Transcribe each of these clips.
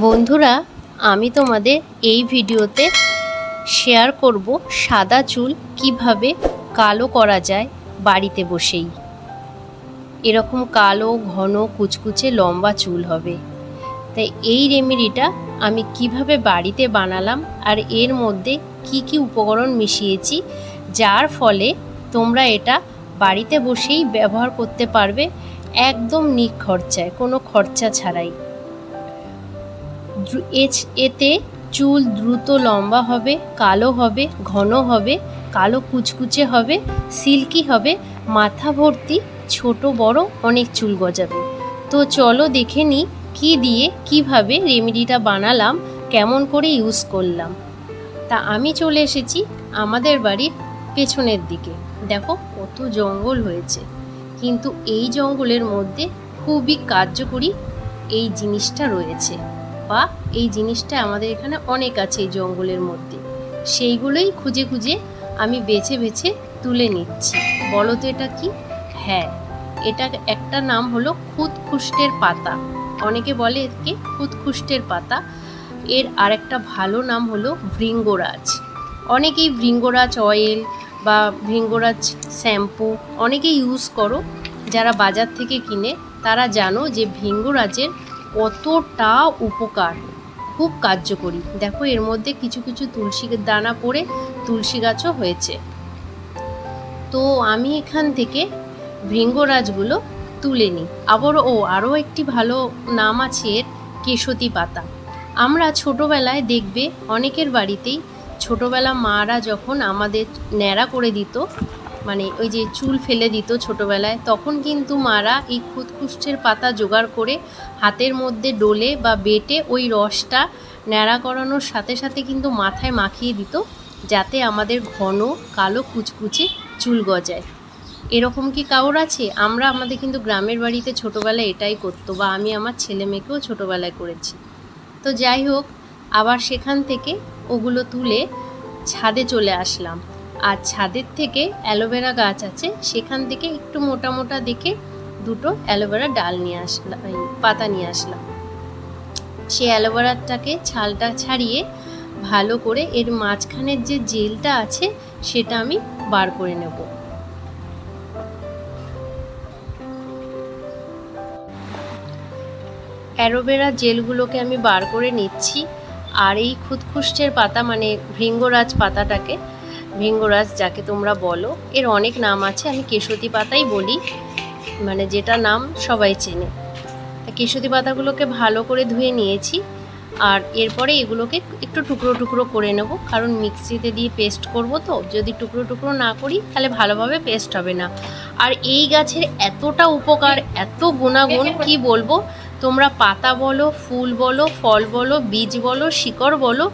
বন্ধুরা, আমি তোমাদের এই ভিডিওতে শেয়ার করব সাদা চুল কীভাবে কালো করা যায় বাড়িতে বসেই। এরকম কালো, ঘন, কুচকুচে লম্বা চুল হবে। তাই এই রেমেডিটা আমি কীভাবে বাড়িতে বানালাম আর এর মধ্যে কি কি উপকরণ মিশিয়েছি, যার ফলে তোমরা এটা বাড়িতে বসেই ব্যবহার করতে পারবে, একদম নিখরচায়, কোনো খরচা ছাড়াই। এতে চুল দ্রুত লম্বা হবে, কালো হবে, ঘন হবে, কালো কুচকুচে হবে, সিল্কি হবে, মাথা ভর্তি, ছোট বড় অনেক চুল গজাবে। তো চলো দেখে নিই কী দিয়ে, কীভাবে রেমেডিটা বানালাম, কেমন করে ইউজ করলাম। তা আমি চলে এসেছি আমাদের বাড়ির পেছনের দিকে। দেখো কত জঙ্গল হয়েছে। কিন্তু এই জঙ্গলের মধ্যে খুবই কার্যকরী এই জিনিসটা রয়েছে। বা এই জিনিসটা আমাদের এখানে অনেক আছে এই জঙ্গলের মধ্যে। সেইগুলোই খুঁজে খুঁজে আমি বেছে বেছে তুলে নিচ্ছি। বলো তো এটা কি? হ্যাঁ এটা একটা নাম হলো খুদখুষ্টের পাতা। অনেকে বলে একে খুদখুষ্টের পাতা। এর আরেকটা ভালো নাম হলো ভৃঙ্গরাজ। অনেকেই ভৃঙ্গরাজ অয়েল বা ভৃঙ্গরাজ শ্যাম্পু অনেকেই ইউজ করো। যারা বাজার থেকে কিনে, তারা জানো যে ভৃঙ্গরাজের কতটা উপকার। খুব কার্যকরী। দেখো, এর মধ্যে কিছু কিছু তুলসী দানা পড়ে তুলসী গাছও হয়েছে। তো আমি এখান থেকে ভৃঙ্গরাজগুলো তুলে নিই। আবার ও, আরও একটি ভালো নাম আছে এর, কেশতী পাতা। আমরা ছোটোবেলায় দেখবে, অনেকের বাড়িতেই ছোটোবেলা মারা যখন আমাদের ন্যাড়া করে দিত মানে ওই যে চুল ফেলে দিত ছোটোবেলায়, তখন কিন্তু মারা এই খুদখুষ্টের পাতা জোগাড় করে হাতের মধ্যে ডোলে বা বেটে ওই রসটা ন্যাড়া করানোর সাথে সাথে কিন্তু মাথায় মাখিয়ে দিত, যাতে আমাদের ঘন কালো কুচকুচে চুল গজায়। এরকম কি কাউর আছে? আমরা আমাদের কিন্তু গ্রামের বাড়িতে ছোটোবেলায় এটাই করতো বা আমি আমার ছেলে মেয়েকেও ছোটোবেলায় করেছি। তো যাই হোক, আবার সেখান থেকে ওগুলো তুলে ছাদে চলে আসলাম। আর ছাদের থেকে অ্যালোভেরা গাছ আছে, সেখান থেকে একটু মোটা মোটা দেখে দুটো অ্যালোভেরা ডাল নিয়ে আসলাম পাতা নিয়ে আসলাম। সেই অ্যালোভেরাটাকে ছালটা ছাড়িয়ে ভালো করে এর মাঝখানের যে জেলটা আছে, সেটা আমি বার করে নেব। অ্যালোভেরা জেলগুলোকে আমি বার করে নিচ্ছি, আর এই খুদখুষ্টের পাতা মানে ভৃঙ্গরাজ পাতাটাকে ভৃঙ্গরাজ, যাকে তোমরা বলো, এর অনেক নাম আছে, আমি কেশতি পাতাই বলি। মানে যেটা নাম সবাই চেনে। কেশতী পাতাগুলোকে ভালো করে ধুয়ে নিয়েছি, আর এরপরে এগুলোকে একটু টুকরো টুকরো করে নেব, কারণ মিক্সিতে দিয়ে পেস্ট করব তো, যদি টুকরো টুকরো না করি, তাহলে ভালোভাবে পেস্ট হবে না। আর এই গাছের এতটা উপকার, এত গুণাগুণ, কি বলব? তোমরা পাতা বলো, ফুল বলো, ফল বলো, বীজ বলো, শিকড় বলো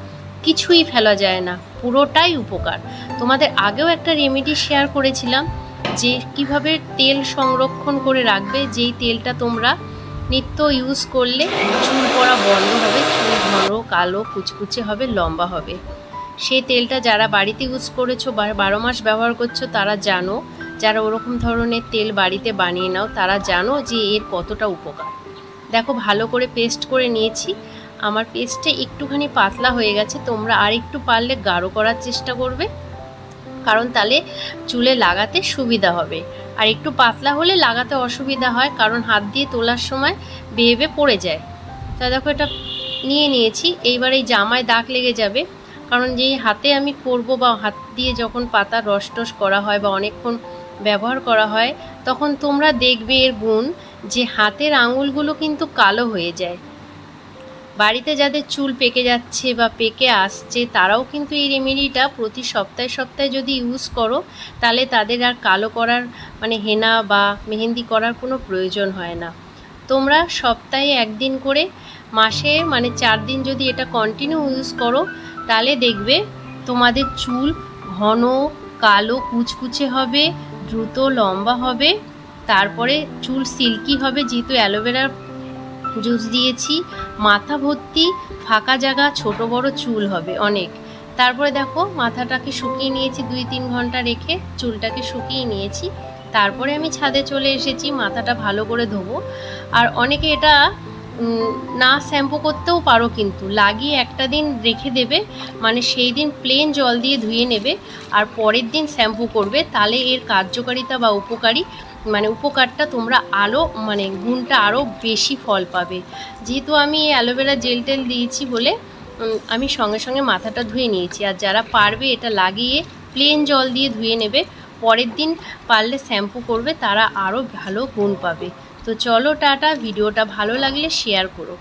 কিছুই ফেলা যায় না, পুরোটাই উপকার। তোমাদের আগেও একটা রেমেডি শেয়ার করেছিলাম, যে কীভাবে তেল সংরক্ষণ করে রাখবে, যেই তেলটা তোমরা নিত্য ইউজ করলে চুল পড়া বন্ধ হবে, চুল ঘন, কালো, কুচকুচে হবে, লম্বা হবে। সেই তেলটা যারা বাড়িতে ইউজ করেছ বারো মাস ব্যবহার করছ, তারা জানো, যারা ওরকম ধরনের তেল বাড়িতে বানিয়ে নাও, তারা জানো যে এর কতটা উপকার। দেখো, ভালো করে পেস্ট করে নিয়েছি আমার পেস্টটা একটুখানি পাতলা হয়ে গেছে, তোমরা আর একটু পারলে গাঢ় করার চেষ্টা করবে। কারণ তাহলে চুলে লাগাতে সুবিধা হবে। আর একটু পাতলা হলে লাগাতে অসুবিধা হয়, কারণ হাত দিয়ে তোলার সময় বেয়ে পড়ে যায়। তা দেখো, এটা নিয়ে নিয়েছি। এইবার এই জামায় দাগ লেগে যাবে। কারণ যেই হাতে আমি করব বা হাত দিয়ে যখন পাতা রস টস করা হয় বা অনেকক্ষণ ব্যবহার করা হয়, তখন তোমরা দেখবে এর গুণ যে হাতের আঙুলগুলো কিন্তু কালো হয়ে যায়। বাড়িতে যাদের চুল পেকে যাচ্ছে বা পেকে আসছে, তারাও কিন্তু এই রেমেডিটা প্রতি সপ্তাহে সপ্তাহে যদি ইউজ করো, তাহলে তাদের আর কালো করার মানে হেনা বা মেহেন্দি করার কোনো প্রয়োজন হয় না। তোমরা সপ্তাহে একদিন করে মাসে মানে চার দিন যদি এটা কন্টিনিউ ইউজ করো, তাহলে দেখবে তোমাদের চুল ঘন, কালো, কুচকুচে হবে, দ্রুত লম্বা হবে, তারপরে চুল সিল্কি হবে, যেহেতু অ্যালোভেরার জুস দিয়েছি, মাথা ভর্তি, ফাঁকা জায়গা, ছোট বড় চুল হবে অনেক। তারপরে দেখো, মাথাটাকে শুকিয়ে নিয়েছি দুই তিন ঘণ্টা রেখে, চুলটাকে শুকিয়ে নিয়েছি। তারপরে আমি ছাদে চলে এসেছি, মাথাটা ভালো করে ধোবো। আর অনেকে এটা না শ্যাম্পু করতেও পারো কিন্তু। লাগিয়ে একটা দিন রেখে দেবে মানে সেই দিন প্লেন জল দিয়ে ধুয়ে নেবে, আর পরের দিন শ্যাম্পু করবে, তাহলে এর কার্যকারিতা বা উপকারী। মানে উপকারটা তোমরা আরও মানে গুণটা আরও বেশি ফল পাবে। যেহেতু আমি অ্যালোভেরা জেল টেল দিয়েছি বলে আমি সঙ্গে সঙ্গে মাথাটা ধুয়ে নিয়েছি। আর যারা পারবে এটা লাগিয়ে প্লেন জল দিয়ে ধুয়ে নেবে, পরের দিন পারলে শ্যাম্পু করবে, তারা আরও ভালো গুণ পাবে। তো চলো টাটা, ভিডিওটা ভালো লাগলে শেয়ার করো।